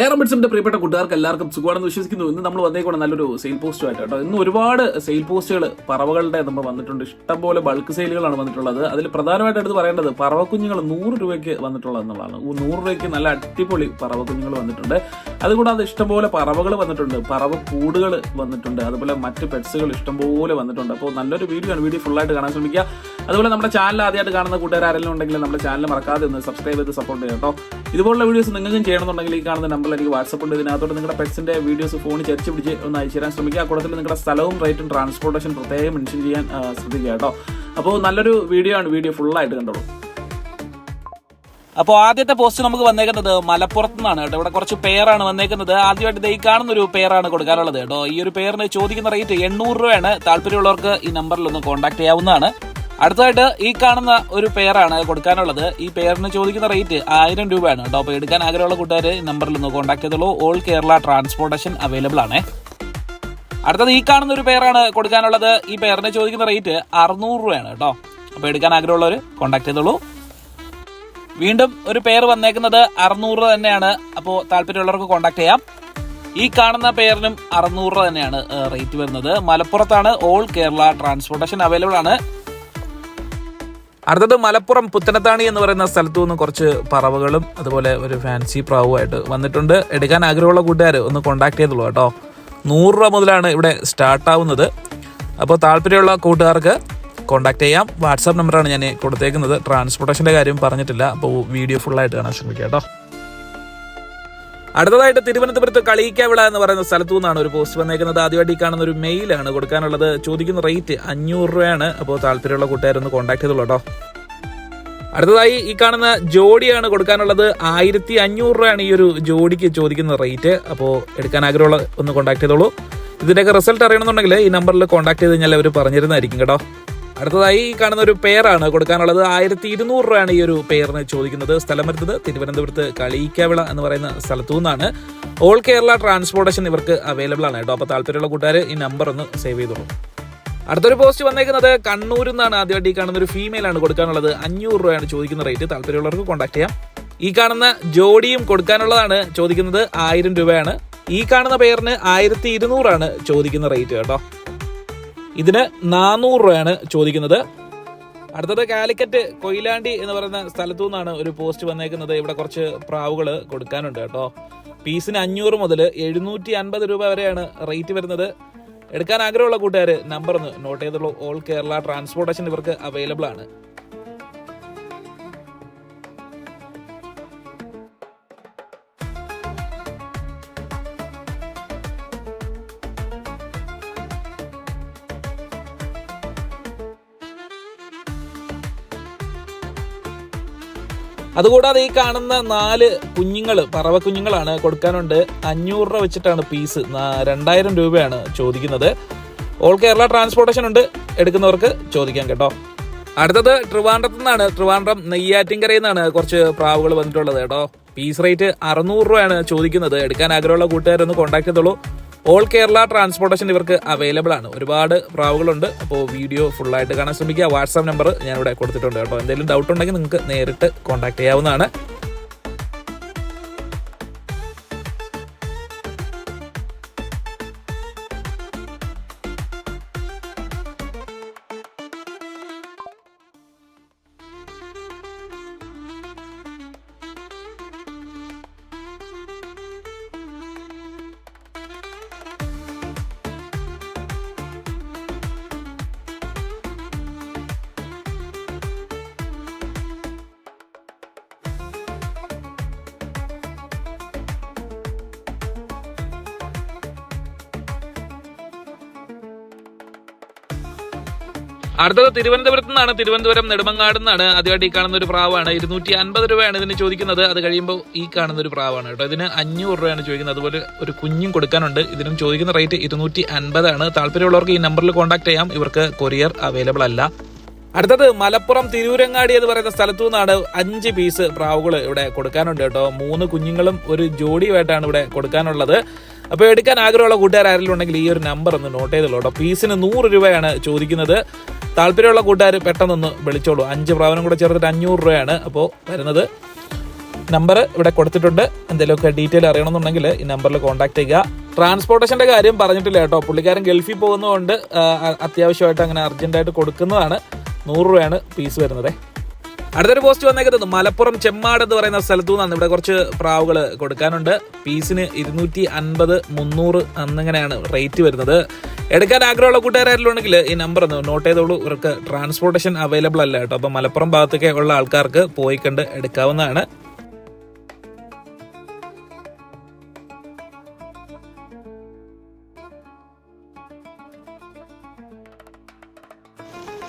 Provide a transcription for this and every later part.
Air പ്രിയപ്പെട്ട കൂട്ടുകാർക്ക് എല്ലാവർക്കും സുഖമാണെന്ന് വിശ്വസിക്കുന്നു. ഇന്ന് നമ്മൾ വന്നേക്കൂടെ നല്ലൊരു സെയിൽ പോസ്റ്റ് ആയിട്ട് കേട്ടോ ഇന്ന് ഒരുപാട് സെയിൽ പോസ്റ്റുകൾ പറവകളുടെ നമ്മൾ വന്നിട്ടുണ്ട്. ഇഷ്ടംപോലെ ബൾക്ക് സെയിലുകളാണ് വന്നിട്ടുള്ളത്. അതിൽ പ്രധാനമായിട്ട് എടുത്ത് പറയേണ്ടത് പറവക്കുഞ്ഞുങ്ങൾ നൂറ് രൂപയ്ക്ക് വന്നിട്ടുള്ളത് എന്നുള്ളതാണ് നൂറ് രൂപയ്ക്ക് നല്ല അടിപൊളി പറവക്കുഞ്ഞുങ്ങൾ വന്നിട്ടുണ്ട്. അതുകൂടാതെ ഇഷ്ടംപോലെ പറവകൾ വന്നിട്ടുണ്ട്. പറവ കൂടുകൾ വന്നിട്ടുണ്ട്. അതുപോലെ മറ്റ് പെറ്റ്സുകൾ ഇഷ്ടംപോലെ വന്നിട്ടുണ്ട്. അപ്പോൾ നല്ലൊരു വീഡിയോ ആണ്. വീഡിയോ ഫുള്ളായിട്ട് കാണാൻ ശ്രമിക്കുക. അതുപോലെ നമ്മുടെ ചാനൽ ആദ്യമായിട്ട് കാണുന്ന കൂട്ടുകാർ ആരെങ്കിലും ഉണ്ടെങ്കിൽ നമ്മുടെ ചാനൽ മറക്കാതെ ഒന്ന് സബ്സ്ക്രൈബ് ചെയ്ത് സപ്പോർട്ട് ചെയ്യാം കേട്ടോ. ഇതുപോലുള്ള വീഡിയോസ് നിങ്ങൾക്കും ചെയ്യണമെന്നുണ്ടെങ്കിൽ ഈ കാണുന്ന നമ്പറിൽ എനിക്ക് വാട്സപ്പ് ഉണ്ട്. ഇതിനകത്തോട്ട് നിങ്ങളുടെ പെറ്റ്സിന്റെ വീഡിയോസ് ഫോണിൽ ചരിച്ച് പിടിച്ച് ഒന്ന് അയച്ചു തരാൻ ശ്രമിക്കുക. കൂടത്തിൽ നിങ്ങളുടെ സ്ഥലവും റേറ്റും ട്രാൻസ്പോർട്ടേഷൻ പ്രത്യേകം മെൻഷൻ ചെയ്യാൻ ശ്രദ്ധിക്കുക കേട്ടോ. അപ്പോൾ നല്ലൊരു വീഡിയോ ആണ്. വീഡിയോ ഫുള്ളായിട്ട് കണ്ടോളൂ. അപ്പോൾ ആദ്യത്തെ പോസ്റ്റ് നമുക്ക് വന്നേക്കുന്നത് മലപ്പുറത്ത് നിന്നാണ് കേട്ടോ. ഇവിടെ കുറച്ച് പേരാണ് വന്നേക്കുന്നത്. ആദ്യമായിട്ട് ഈ കാണുന്ന ഒരു പേരാണ് കൊടുക്കാനുള്ളത് കേട്ടോ. ഈ ഒരു പേരിന് ചോദിക്കുന്ന റേറ്റ് എണ്ണൂറ് രൂപയാണ്. താല്പര്യമുള്ളവർക്ക് ഈ നമ്പറിൽ ഒന്ന് കോൺടാക്ട് ചെയ്യാവുന്നതാണ്. അടുത്തതായിട്ട് ഈ കാണുന്ന ഒരു പേരാണ് കൊടുക്കാനുള്ളത്. ഈ പേരിന് ചോദിക്കുന്ന റേറ്റ് ആയിരം രൂപയാണ് കേട്ടോ. അപ്പോൾ എടുക്കാൻ ആഗ്രഹമുള്ള കൂട്ടുകാർ ഈ നമ്പറിൽ ഒന്ന് കോൺടാക്ട് ചെയ്തോളൂ. ഓൾ കേരള ട്രാൻസ്പോർട്ടേഷൻ അവൈലബിൾ ആണ്. അടുത്തത് ഈ കാണുന്ന ഒരു പേരാണ് കൊടുക്കാനുള്ളത്. ഈ പേരിന് ചോദിക്കുന്ന റേറ്റ് അറുന്നൂറ് രൂപയാണ് കേട്ടോ. അപ്പോൾ എടുക്കാൻ ആഗ്രഹമുള്ളവർ കോൺടാക്ട് ചെയ്തോളൂ. വീണ്ടും ഒരു പേര് വന്നേക്കുന്നത് അറുന്നൂറ് തന്നെയാണ്. അപ്പോൾ താല്പര്യമുള്ളവർക്ക് കോൺടാക്ട് ചെയ്യാം. ഈ കാണുന്ന പേരിനും അറുന്നൂറ് തന്നെയാണ് റേറ്റ് വരുന്നത്. മലപ്പുറത്താണ് ഓൾ കേരള ട്രാൻസ്പോർട്ടേഷൻ അവൈലബിൾ ആണ്. അടുത്തത് മലപ്പുറം പുത്തനത്താണി എന്ന് പറയുന്ന സ്ഥലത്തു നിന്ന് കുറച്ച് പറവകളും അതുപോലെ ഒരു ഫാൻസി പ്രാവുമായിട്ട് വന്നിട്ടുണ്ട്. എടുക്കാൻ ആഗ്രഹമുള്ള കൂട്ടുകാർ ഒന്ന് കോൺടാക്ട് ചെയ്തോളൂ കേട്ടോ. നൂറ് രൂപ മുതലാണ് ഇവിടെ സ്റ്റാർട്ട് ആവുന്നത്. അപ്പോൾ താല്പര്യമുള്ള കൂട്ടുകാർക്ക് കോൺടാക്ട് ചെയ്യാം. വാട്സാപ്പ് നമ്പറാണ് ഞാൻ കൊടുത്തേക്കുന്നത്. ട്രാൻസ്പോർട്ടേഷന്റെ കാര്യം പറഞ്ഞിട്ടില്ല. അപ്പോൾ വീഡിയോ ഫുള്ളായിട്ട് കാണാൻ ശ്രമിക്കുക കേട്ടോ. അടുത്തതായിട്ട് തിരുവനന്തപുരത്ത് കളിയിക്കാവിള എന്ന് പറയുന്ന സ്ഥലത്തു നിന്നാണ് ഒരു പോസ്റ്റ് വന്നേക്കുന്നത്. ആദ്യമായിട്ട് ഈ കാണുന്ന ഒരു മെയിലാണ് കൊടുക്കാനുള്ളത്. ചോദിക്കുന്ന റേറ്റ് അഞ്ഞൂറ് രൂപയാണ്. അപ്പോൾ താല്പര്യമുള്ള കൂട്ടുകാരൊന്ന് കോൺടാക്ട് ചെയ്തോളൂ കേട്ടോ. അടുത്തതായി ഈ കാണുന്ന ജോഡിയാണ് കൊടുക്കാനുള്ളത്. ആയിരത്തി അഞ്ഞൂറ് രൂപയാണ് ഈ ഒരു ജോഡിക്ക് ചോദിക്കുന്ന റേറ്റ് അപ്പോൾ എടുക്കാൻ ആഗ്രഹമുള്ള ഒന്ന് കോൺടാക്ട് ചെയ്തോളൂ. ഇതിന്റെയൊക്കെ റിസൾട്ട് അറിയണമെന്നുണ്ടെങ്കിൽ ഈ നമ്പറിൽ കോൺടാക്ട് ചെയ്ത് കഴിഞ്ഞാൽ അവർ പറഞ്ഞിരുന്നതായിരിക്കും കേട്ടോ. അടുത്തതായി ഈ കാണുന്ന ഒരു പേരാണ് കൊടുക്കാനുള്ളത് ആയിരത്തി ഇരുന്നൂറ് രൂപയാണ് ഈ ഒരു പേരിന് ചോദിക്കുന്നത്. സ്ഥലം വരുന്നത് തിരുവനന്തപുരത്ത് കളീക്കാവിള എന്ന് പറയുന്ന സ്ഥലത്തു നിന്നാണ്. ഓൾ കേരള ട്രാൻസ്പോർട്ടേഷൻ ഇവർക്ക് അവൈലബിൾ ആണ് കേട്ടോ. അപ്പോൾ താല്പര്യമുള്ള കൂട്ടുകാർ ഈ നമ്പർ ഒന്ന് സേവ് ചെയ്തോളൂ. അടുത്തൊരു പോസ്റ്റ് വന്നേക്കുന്നത് കണ്ണൂരിൽ നിന്നാണ്. ആദ്യമായിട്ട് ഈ കാണുന്ന ഒരു ഫീമെയിൽ ആണ് കൊടുക്കാനുള്ളത്. അഞ്ഞൂറ് രൂപയാണ് ചോദിക്കുന്ന റേറ്റ് താല്പര്യമുള്ളവർക്ക് കോൺടാക്ട് ചെയ്യാം. ഈ കാണുന്ന ജോഡിയും കൊടുക്കാനുള്ളതാണ് ചോദിക്കുന്നത് ആയിരം രൂപയാണ്. ഈ കാണുന്ന പേരിന് ആയിരത്തി ഇരുന്നൂറാണ് ചോദിക്കുന്ന റേറ്റ് കേട്ടോ. ഇതിന് നാനൂറ് രൂപയാണ് ചോദിക്കുന്നത്. അടുത്തത് കാലിക്കറ്റ് കൊയിലാണ്ടി എന്ന് പറയുന്ന സ്ഥലത്തു നിന്നാണ് ഒരു പോസ്റ്റ് വന്നേക്കുന്നത്. ഇവിടെ കുറച്ച് പ്രാവുകൾ കൊടുക്കാനുണ്ട് കേട്ടോ. പീസിന് അഞ്ഞൂറ് മുതൽ എഴുന്നൂറ്റി അൻപത് രൂപ വരെയാണ് റേറ്റ് വരുന്നത്. എടുക്കാൻ ആഗ്രഹമുള്ള കൂട്ടുകാർ നമ്പർ ഒന്ന് നോട്ട് ചെയ്തുള്ളൂ ഓൾ കേരള ട്രാൻസ്പോർട്ടേഷൻ ഇവർക്ക് അവൈലബിൾ ആണ്. അതുകൂടാതെ ഈ കാണുന്ന നാല് കുഞ്ഞുങ്ങൾ പറവ കുഞ്ഞുങ്ങളാണ് കൊടുക്കാനുണ്ട്. അഞ്ഞൂറ് രൂപ വെച്ചിട്ടാണ് പീസ്. രണ്ടായിരം രൂപയാണ് ചോദിക്കുന്നത്. ഓൾ കേരള ട്രാൻസ്പോർട്ടേഷൻ ഉണ്ട്. എടുക്കുന്നവർക്ക് ചോദിക്കാം കേട്ടോ. അടുത്തത് ട്രിവാൻഡ്രത്ത് നിന്നാണ്. ട്രിവാൻഡ്രം നെയ്യാറ്റിൻകരയിൽ നിന്നാണ് കുറച്ച് പ്രാവുകൾ വന്നിട്ടുള്ളത് കേട്ടോ. പീസ് റേറ്റ് അറുന്നൂറ് രൂപയാണ് ചോദിക്കുന്നത്. എടുക്കാൻ ആഗ്രഹമുള്ള കൂട്ടുകാരൊന്ന് കോൺടാക്ട് ചെയ്തോളൂ. ഓൾ കേരള ട്രാൻസ്പോർട്ടേഷൻ ഇവർക്ക് അവൈലബിൾ ആണ്. ഒരുപാട് പ്രാവുകളുണ്ട്. അപ്പോൾ വീഡിയോ ഫുള്ളായിട്ട് കാണാൻ ശ്രമിക്കുക. വാട്സാപ്പ് നമ്പർ ഞാനിവിടെ കൊടുത്തിട്ടുണ്ട് കേട്ടോ. എന്തെങ്കിലും ഡൗട്ട് ഉണ്ടെങ്കിൽ നിങ്ങൾക്ക് നേരിട്ട് കോൺടാക്ട് ചെയ്യാവുന്നതാണ്. അടുത്തത് തിരുവനന്തപുരത്ത് നിന്നാണ്. തിരുവനന്തപുരം നെടുമങ്ങാട് നിന്നാണ് ആദ്യമായിട്ട് ഈ കാണുന്ന ഒരു പ്രാവാണ്. ഇരുന്നൂറ്റി അൻപത് രൂപയാണ് ഇതിന് ചോദിക്കുന്നത്. അത് കഴിയുമ്പോൾ ഈ കാണുന്ന ഒരു പ്രാവാണ് കേട്ടോ. ഇതിന് അഞ്ഞൂറ് രൂപയാണ് ചോദിക്കുന്നത്. അതുപോലെ ഒരു കുഞ്ഞും കൊടുക്കാനുണ്ട്. ഇതിനും ചോദിക്കുന്ന റേറ്റ് ഇരുന്നൂറ്റി അൻപതാണ് താല്പര്യമുള്ളവർക്ക് ഈ നമ്പറിൽ കോൺടാക്ട് ചെയ്യാം. ഇവർക്ക് കൊറിയർ അവൈലബിൾ അല്ല. അടുത്തത് മലപ്പുറം തിരൂരങ്ങാടി എന്ന് പറയുന്ന സ്ഥലത്തു നിന്നാണ് അഞ്ച് പീസ് പ്രാവുകൾ ഇവിടെ കൊടുക്കാനുണ്ട് കേട്ടോ. മൂന്ന് കുഞ്ഞുങ്ങളും ഒരു ജോഡിയുമായിട്ടാണ് ഇവിടെ കൊടുക്കാനുള്ളത്. അപ്പോൾ എടുക്കാൻ ആഗ്രഹമുള്ള കൂട്ടുകാർ ആരെങ്കിലും ഉണ്ടെങ്കിൽ ഈ ഒരു നമ്പർ ഒന്ന് നോട്ട് ചെയ്തോളൂ കേട്ടോ. പീസിന് നൂറ് രൂപയാണ് ചോദിക്കുന്നത്. താല്പര്യമുള്ള കൂട്ടുകാർ പെട്ടെന്നൊന്ന് വിളിച്ചോളൂ. അഞ്ച് പ്രാവനം കൂടെ ചേർത്തിട്ട് അഞ്ഞൂറ് രൂപയാണ് അപ്പോൾ വരുന്നത്. നമ്പർ ഇവിടെ കൊടുത്തിട്ടുണ്ട്. എന്തെങ്കിലുമൊക്കെ ഡീറ്റെയിൽ അറിയണമെന്നുണ്ടെങ്കിൽ ഈ നമ്പറിൽ കോൺടാക്ട് ചെയ്യുക. ട്രാൻസ്പോർട്ടേഷന്റെ കാര്യം പറഞ്ഞിട്ടില്ല കേട്ടോ. പുള്ളിക്കാരൻ ഗൾഫിൽ പോകുന്നതുകൊണ്ട് അത്യാവശ്യമായിട്ട് അങ്ങനെ അർജന്റായിട്ട് കൊടുക്കുന്നതാണ്. നൂറ് രൂപയാണ് പീസ് വരുന്നത്. അടുത്തൊരു പോസ്റ്റ് വന്നേക്കുന്നത് മലപ്പുറം ചെമ്മാട് എന്ന് പറയുന്ന സ്ഥലത്തു നിന്നാണ്. ഇവിടെ കുറച്ച് പ്രാവുകൾ കൊടുക്കാനുണ്ട്. പീസിന് ഇരുന്നൂറ്റി അൻപത് മുന്നൂറ് എന്നിങ്ങനെയാണ് റേറ്റ് വരുന്നത്. എടുക്കാൻ ആഗ്രഹമുള്ള കൂട്ടുകാരായിട്ടുണ്ടെങ്കിൽ ഈ നമ്പർ ഒന്ന് നോട്ട് ചെയ്തോളൂ. ഇവർക്ക് ട്രാൻസ്പോർട്ടേഷൻ അവൈലബിൾ അല്ല കേട്ടോ. അപ്പം മലപ്പുറം ഭാഗത്തൊക്കെ ഉള്ള ആൾക്കാർക്ക് പോയി കണ്ട് എടുക്കാവുന്നതാണ്.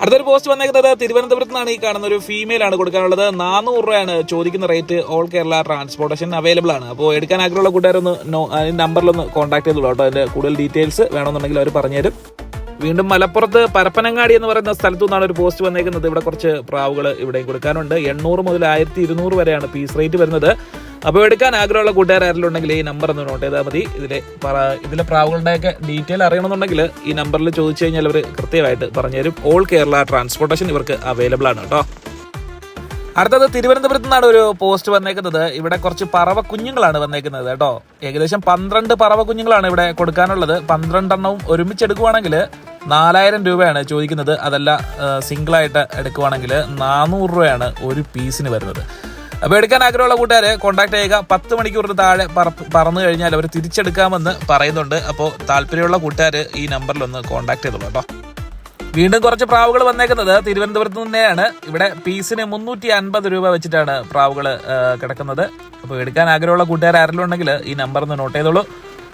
അടുത്തൊരു പോസ്റ്റ് വന്നേക്കുന്നത് തിരുവനന്തപുരത്ത് നിന്നാണ് ഈ കാണുന്ന ഒരു ഫീമെയിൽ ആണ് കൊടുക്കാനുള്ളത്. നാനൂറ് രൂപയാണ് ചോദിക്കുന്ന rate all Kerala transportation available ആണ്. അപ്പോൾ എടുക്കാൻ ആഗ്രഹമുള്ള കൂട്ടുകാരൊന്ന് നമ്പറിലൊന്ന് കോൺടാക്ട് ചെയ്തോളൂ കേട്ടോ. അതിന്റെ കൂടുതൽ ഡീറ്റെയിൽസ് വേണമെന്നുണ്ടെങ്കിൽ അവർ പറഞ്ഞുതരും. വീണ്ടും മലപ്പുറത്ത് പരപ്പനങ്ങാടി എന്ന് പറയുന്ന സ്ഥലത്തു നിന്നാണ് ഒരു പോസ്റ്റ് വന്നേക്കുന്നത്. ഇവിടെ കുറച്ച് പ്രാവുകൾ ഇവിടെയും കൊടുക്കാനുണ്ട്. എണ്ണൂറ് മുതൽ ആയിരത്തി ഇരുന്നൂറ് വരെയാണ് പീസ് റേറ്റ് വരുന്നത്. അപ്പോൾ എടുക്കാൻ ആഗ്രഹമുള്ള കൂട്ടുകാർ ആരെങ്കിലും ഉണ്ടെങ്കിൽ ഈ നമ്പർ ഒന്ന് നോട്ട് ചെയ്താൽ മതി. ഇതിലെ ഇതിലെ പ്രാവുകളുടെയൊക്കെ ഡീറ്റെയിൽ അറിയണമെന്നുണ്ടെങ്കിൽ ഈ നമ്പറിൽ ചോദിച്ചു കഴിഞ്ഞാൽ അവർ കൃത്യമായിട്ട് പറഞ്ഞുതരും. ഓൾ കേരള ട്രാൻസ്പോർട്ടേഷൻ ഇവർക്ക് അവൈലബിൾ ആണ് കേട്ടോ. അടുത്തത് തിരുവനന്തപുരത്ത് നിന്നാണ് ഒരു പോസ്റ്റ് വന്നേക്കുന്നത്. ഇവിടെ കുറച്ച് പറവ കുഞ്ഞുങ്ങളാണ് വന്നേക്കുന്നത് കേട്ടോ. ഏകദേശം പന്ത്രണ്ട് പറവ കുഞ്ഞുങ്ങളാണ് ഇവിടെ കൊടുക്കാനുള്ളത്. പന്ത്രണ്ടെണ്ണവും ഒരുമിച്ച് എടുക്കുവാണെങ്കിൽ നാലായിരം രൂപയാണ് ചോദിക്കുന്നത്. അതല്ല സിംഗിളായിട്ട് എടുക്കുവാണെങ്കിൽ നാനൂറ് രൂപയാണ് ഒരു പീസിന് വരുന്നത്. അപ്പോൾ എടുക്കാൻ ആഗ്രഹമുള്ള കൂട്ടുകാരെ കോൺടാക്ട് ചെയ്യുക. പത്ത് മണിക്കൂറിന് താഴെ പറ- പറന്നു കഴിഞ്ഞാൽ അവർ തിരിച്ചെടുക്കാമെന്ന് പറയുന്നുണ്ട്. അപ്പോൾ താല്പര്യമുള്ള കൂട്ടുകാർ ഈ നമ്പറിൽ ഒന്ന് കോൺടാക്ട് ചെയ്തോളൂ കേട്ടോ. വീണ്ടും കുറച്ച് പ്രാവുകൾ വന്നേക്കുന്നത് തിരുവനന്തപുരത്ത് തന്നെയാണ് ഇവിടെ പീസിന് മുന്നൂറ്റി അൻപത് രൂപ വെച്ചിട്ടാണ് പ്രാവുകൾ കിടക്കുന്നത്. അപ്പോൾ എടുക്കാൻ ആഗ്രഹമുള്ള കൂട്ടുകാർ ആരെങ്കിലും ഉണ്ടെങ്കിൽ ഈ നമ്പർ ഒന്ന് നോട്ട് ചെയ്തോളൂ.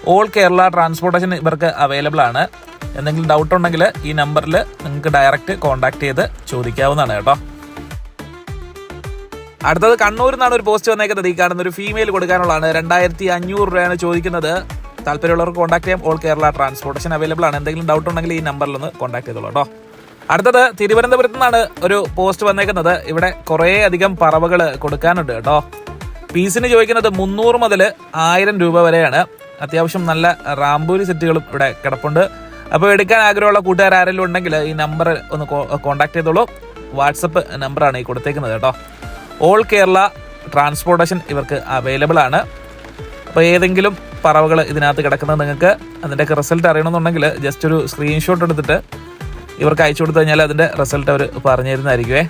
ഓൾ കേരള ട്രാൻസ്പോർട്ടേഷൻ ഇവർക്ക് അവൈലബിൾ ആണ്. എന്തെങ്കിലും ഡൗട്ട് ഉണ്ടെങ്കിൽ ഈ നമ്പറിൽ നിങ്ങൾക്ക് ഡയറക്റ്റ് കോൺടാക്ട് ചെയ്ത് ചോദിക്കാവുന്നതാണ് കേട്ടോ. അടുത്തത് കണ്ണൂരിൽ നിന്നാണ് ഒരു പോസ്റ്റ് വന്നേക്കുന്നത്. ഈ കാണുന്ന ഒരു ഫീമെയിൽ കൊടുക്കാനുള്ളതാണ്. രണ്ടായിരത്തി അഞ്ഞൂറ് രൂപയാണ് ചോദിക്കുന്നത്. താല്പര്യമുള്ളവർക്ക് കോൺടാക്ട് ചെയ്യാം. ഓൾ കേരള ട്രാൻസ്പോർട്ടേഷൻ അവൈലബിൾ ആണ്. എന്തെങ്കിലും ഡൗട്ട് ഉണ്ടെങ്കിൽ ഈ നമ്പറിൽ ഒന്ന് കോൺടാക്ട് ചെയ്തോളൂ കേട്ടോ അടുത്തത് തിരുവനന്തപുരത്ത് നിന്നാണ് ഒരു പോസ്റ്റ് വന്നേക്കുന്നത്. ഇവിടെ കുറേ അധികം പറവകൾ കൊടുക്കാനുണ്ട് കേട്ടോ പീസിന് ചോദിക്കുന്നത് മുന്നൂറ് മുതൽ ആയിരം രൂപ വരെയാണ്. അത്യാവശ്യം നല്ല റാംബൂരി സെറ്റുകളും ഇവിടെ കിടപ്പുണ്ട്. അപ്പോൾ എടുക്കാൻ ആഗ്രഹമുള്ള കൂട്ടുകാർ ആരെങ്കിലും ഉണ്ടെങ്കിൽ ഈ നമ്പർ ഒന്ന് കോൺടാക്ട് ചെയ്തോളൂ. വാട്സപ്പ് നമ്പറാണ് ഈ കൊടുത്തേക്കുന്നത് കേട്ടോ ഓൾ കേരള ട്രാൻസ്പോർട്ടേഷൻ ഇവർക്ക് അവൈലബിൾ ആണ്. അപ്പോൾ ഏതെങ്കിലും പറവകൾ ഇതിനകത്ത് കിടക്കുന്നത് നിങ്ങൾക്ക് അതിന്റെയൊക്കെ റിസൾട്ട് അറിയണമെന്നുണ്ടെങ്കിൽ ജസ്റ്റ് ഒരു സ്ക്രീൻഷോട്ട് എടുത്തിട്ട് ഇവർക്ക് അയച്ചു കൊടുത്തു കഴിഞ്ഞാൽ അതിന്റെ റിസൾട്ട് അവർ പറഞ്ഞു തരുന്നതായിരിക്കുമേ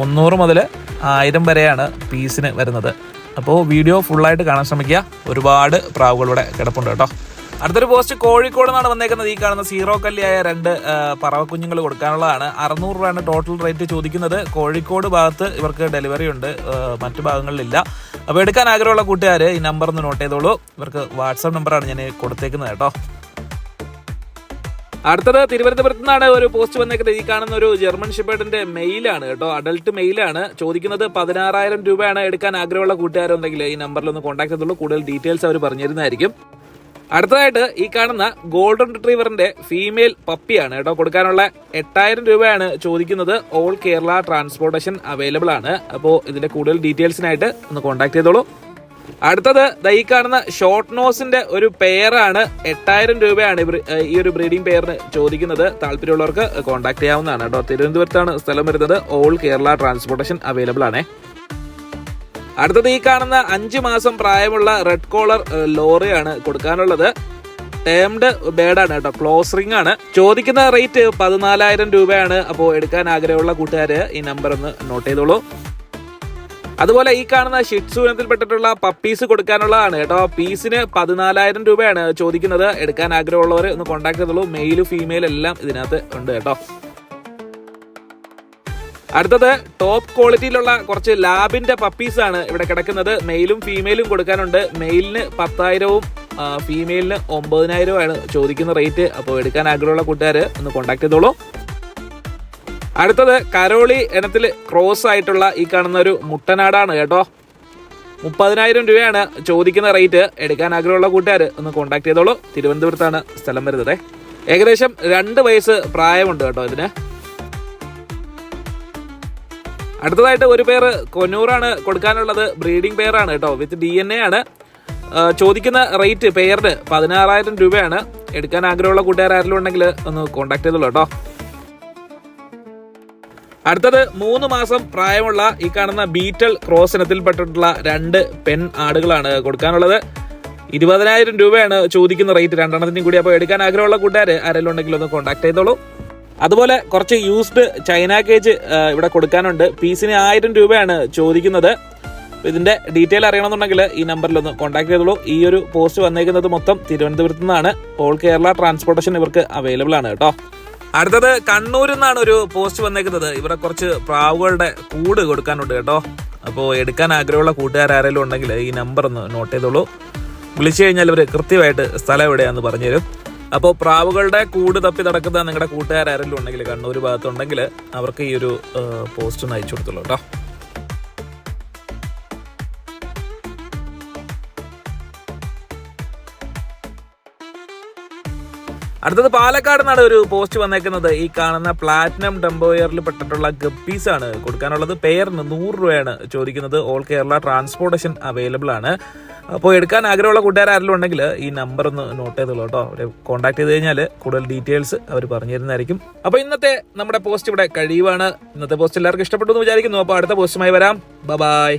മുന്നൂറ് മുതൽ ആയിരം വരെയാണ് പീസിന് വരുന്നത്. അപ്പോൾ വീഡിയോ ഫുള്ളായിട്ട് കാണാൻ ശ്രമിക്കുക. ഒരുപാട് പ്രാവുകൾ കിടപ്പുണ്ട് കേട്ടോ. അടുത്തൊരു പോസ്റ്റ് കോഴിക്കോട് നിന്നാണ് വന്നേക്കുന്നത്. ഈ കാണുന്ന സീറോ കല്ലിയായ രണ്ട് പറവ പറവക്കുഞ്ഞുങ്ങൾ കൊടുക്കാനുള്ളതാണ്. അറുന്നൂറ് രൂപയാണ് ടോട്ടൽ റേറ്റ് ചോദിക്കുന്നത്. കോഴിക്കോട് ഭാഗത്ത് ഇവർക്ക് ഡെലിവറി ഉണ്ട്. മറ്റു ഭാഗങ്ങളിലില്ല. അപ്പോൾ എടുക്കാൻ ആഗ്രഹമുള്ള കൂട്ടുകാർ ഈ നമ്പർ ഒന്ന് നോട്ട് ചെയ്തോളൂ. ഇവർക്ക് വാട്സാപ്പ് നമ്പറാണ് ഞാൻ കൊടുത്തേക്കുന്നത് കേട്ടോ. അടുത്തത് തിരുവനന്തപുരത്ത് നിന്നാണ് ഒരു പോസ്റ്റ് വന്നേക്കുന്നത്. ഈ കാണുന്ന ഒരു ജർമ്മൻ ഷിപ്പേർഡിന്റെ മെയിലാണ് കേട്ടോ. അഡൽട്ട് മെയിലാണ്. ചോദിക്കുന്നത് പതിനാറായിരം രൂപയാണ് എടുക്കാൻ ആഗ്രഹമുള്ള കൂട്ടുകാരുണ്ടെങ്കിൽ ഈ നമ്പറിൽ ഒന്ന് കോൺടാക്ട് ചെയ്തോളൂ. കൂടുതൽ ഡീറ്റെയിൽസ് അവർ പറഞ്ഞിരുന്നതായിരിക്കും. അടുത്തതായിട്ട് ഈ കാണുന്ന ഗോൾഡൻ റിട്രീവറിന്റെ ഫീമെയിൽ പപ്പിയാണ് കേട്ടോ കൊടുക്കാനുള്ള എട്ടായിരം രൂപയാണ് ചോദിക്കുന്നത്. ഓൾ കേരള ട്രാൻസ്പോർട്ടേഷൻ അവൈലബിൾ ആണ്. അപ്പോൾ ഇതിന്റെ കൂടുതൽ ഡീറ്റെയിൽസിനായിട്ട് ഒന്ന് കോൺടാക്ട് ചെയ്തോളൂ. അടുത്തത് ഈ കാണുന്ന ഷോർട്ട് നോസിന്റെ ഒരു പെയറാണ് എട്ടായിരം രൂപയാണ് ഈ ഒരു ബ്രീഡിംഗ് പെയറിന് ചോദിക്കുന്നത്. താല്പര്യമുള്ളവർക്ക് കോൺടാക്ട് ചെയ്യാവുന്നതാണ് കേട്ടോ. തിരുവനന്തപുരത്താണ് സ്ഥലം വരുന്നത്. ഓൾ കേരള ട്രാൻസ്പോർട്ടേഷൻ അവൈലബിൾ ആണ്. അടുത്തത് ഈ കാണുന്ന അഞ്ച് മാസം പ്രായമുള്ള റെഡ് കോളർ ലോറിയാണ് കൊടുക്കാനുള്ളത്. ടേംഡ് ബേഡാണ് കേട്ടോ ക്ലോസ് റിംഗ് ആണ്. ചോദിക്കുന്ന റേറ്റ് പതിനാലായിരം രൂപയാണ് അപ്പോൾ എടുക്കാൻ ആഗ്രഹമുള്ള കൂട്ടുകാര് ഈ നമ്പർ ഒന്ന് നോട്ട് ചെയ്തോളൂ. അതുപോലെ ഈ കാണുന്ന ഷിറ്റ്സു ഇനത്തിൽപ്പെട്ടിട്ടുള്ള പപ്പീസ് കൊടുക്കാനുള്ളതാണ് കേട്ടോ. പീസിന് പതിനാലായിരം രൂപയാണ് ചോദിക്കുന്നത്. എടുക്കാൻ ആഗ്രഹമുള്ളവർ ഒന്ന് കോൺടാക്ട് ചെയ്തോളൂ. മെയിൽ ഫീമെയിൽ എല്ലാം ഇതിനകത്ത് ഉണ്ട് കേട്ടോ. അടുത്തത് ടോപ്പ് ക്വാളിറ്റിയിലുള്ള കുറച്ച് ലാബിന്റെ പപ്പീസ് ആണ് ഇവിടെ കിടക്കുന്നത്. മെയിലും ഫീമെയിലും കൊടുക്കാനുണ്ട്. മെയിലിന് പത്തായിരവും ഫീമെയിലിന് ഒമ്പതിനായിരവും ആണ് ചോദിക്കുന്ന റേറ്റ് അപ്പോൾ എടുക്കാൻ ആഗ്രഹമുള്ള കൂട്ടുകാർ ഒന്ന് കോൺടാക്ട് ചെയ്തോളൂ. അടുത്തത് കരോളി ഇനത്തിൽ ക്രോസ് ആയിട്ടുള്ള ഈ കാണുന്ന ഒരു മുട്ടനാടാണ് കേട്ടോ. മുപ്പതിനായിരം രൂപയാണ് ചോദിക്കുന്ന റേറ്റ് എടുക്കാൻ ആഗ്രഹമുള്ള കൂട്ടുകാർ ഒന്ന് കോൺടാക്ട് ചെയ്തോളൂ. തിരുവനന്തപുരത്താണ് സ്ഥലം വരുന്നത്. ഏകദേശം രണ്ട് വയസ്സ് പ്രായമുണ്ട് കേട്ടോ ഇതിന്. അടുത്തതായിട്ട് ഒരു പേര് കൊന്നൂറാണ് കൊടുക്കാനുള്ളത്. ബ്രീഡിംഗ് പെയറാണ് കേട്ടോ. വിത്ത് ഡി എൻ എ ആണ്. ചോദിക്കുന്ന റേറ്റ് പെയറിന് പതിനാറായിരം രൂപയാണ്. എടുക്കാൻ ആഗ്രഹമുള്ള കൂട്ടുകാരും ഉണ്ടെങ്കിൽ ഒന്ന് കോൺടാക്ട് ചെയ്തോളൂ കേട്ടോ. അടുത്തത് മൂന്ന് മാസം പ്രായമുള്ള ഈ കാണുന്ന ബീറ്റൽ ക്രോസ് ഇനത്തിൽപ്പെട്ടിട്ടുള്ള രണ്ട് പെൺ ആടുകളാണ് കൊടുക്കാനുള്ളത്. ഇരുപതിനായിരം രൂപയാണ് ചോദിക്കുന്ന റേറ്റ് രണ്ടെണ്ണത്തിനും കൂടി അപ്പോൾ എടുക്കാൻ ആഗ്രഹമുള്ള കൂട്ടുകാർ ആരെങ്കിലും ഉണ്ടെങ്കിൽ ഒന്ന് കോൺടാക്ട് ചെയ്തോളൂ. അതുപോലെ കുറച്ച് യൂസ്ഡ് ചൈന കേജ് ഇവിടെ കൊടുക്കാനുണ്ട്. പീസിന് ആയിരം രൂപയാണ് ചോദിക്കുന്നത്. ഇതിന്റെ ഡീറ്റെയിൽ അറിയണമെന്നുണ്ടെങ്കിൽ ഈ നമ്പറിൽ ഒന്ന് കോൺടാക്ട് ചെയ്തോളൂ. ഈ ഒരു പോസ്റ്റ് വന്നേക്കുന്നത് മൊത്തം തിരുവനന്തപുരത്ത് നിന്നാണ്. ഓൾ കേരള ട്രാൻസ്പോർട്ടേഷൻ ഇവർക്ക് അവൈലബിൾ ആണ് കേട്ടോ. അടുത്തത് കണ്ണൂരിൽ നിന്നാണ് ഒരു പോസ്റ്റ് വന്നേക്കുന്നത്. ഇവിടെ കുറച്ച് പ്രാവുകളുടെ കൂട് കൊടുക്കാനുണ്ട് കേട്ടോ. അപ്പോൾ എടുക്കാൻ ആഗ്രഹമുള്ള കൂട്ടുകാർ ആരെങ്കിലും ഉണ്ടെങ്കിൽ ഈ നമ്പർ ഒന്ന് നോട്ട് ചെയ്തോളൂ. വിളിച്ചു കഴിഞ്ഞാൽ ഇവർ കൃത്യമായിട്ട് സ്ഥലം എവിടെയാണെന്ന് പറഞ്ഞു തരും അപ്പോൾ പ്രാവുകളുടെ കൂട് തപ്പി നടക്കുന്ന നിങ്ങളുടെ കൂട്ടുകാർ ആരെങ്കിലും ഉണ്ടെങ്കിൽ കണ്ണൂർ ഭാഗത്തുണ്ടെങ്കിൽ അവർക്ക് ഈ ഒരു പോസ്റ്റ് ഒന്ന് അയച്ചു കൊടുത്തുള്ളൂ കേട്ടോ. അടുത്തത് പാലക്കാട് നിന്നാണ് ഒരു പോസ്റ്റ് വന്നേക്കുന്നത്. ഈ കാണുന്ന പ്ലാറ്റിനം ടെമ്പോയറിൽ പെട്ടിട്ടുള്ള ഗപ്പീസ് ആണ് കൊടുക്കാനുള്ളത്. പെയറിന് നൂറ് രൂപയാണ് ചോദിക്കുന്നത്. ഓൾ കേരള ട്രാൻസ്പോർട്ടേഷൻ അവൈലബിൾ ആണ്. അപ്പോൾ എടുക്കാൻ ആഗ്രഹമുള്ള കൂട്ടുകാർ ആരെങ്കിലും ഉണ്ടെങ്കിൽ ഈ നമ്പർ ഒന്ന് നോട്ട് ചെയ്തോളൂ കേട്ടോ. അവരെ കോൺടാക്ട് ചെയ്ത് കഴിഞ്ഞാൽ കൂടുതൽ ഡീറ്റെയിൽസ് അവർ പറഞ്ഞു തരുന്നതായിരിക്കും അപ്പോൾ ഇന്നത്തെ നമ്മുടെ പോസ്റ്റ് ഇവിടെ കഴിയുവാണ്. ഇന്നത്തെ പോസ്റ്റ് എല്ലാവർക്കും ഇഷ്ടപ്പെട്ടു എന്ന് വിചാരിക്കുന്നു. അപ്പോൾ അടുത്ത പോസ്റ്റുമായി വരാം. ബൈ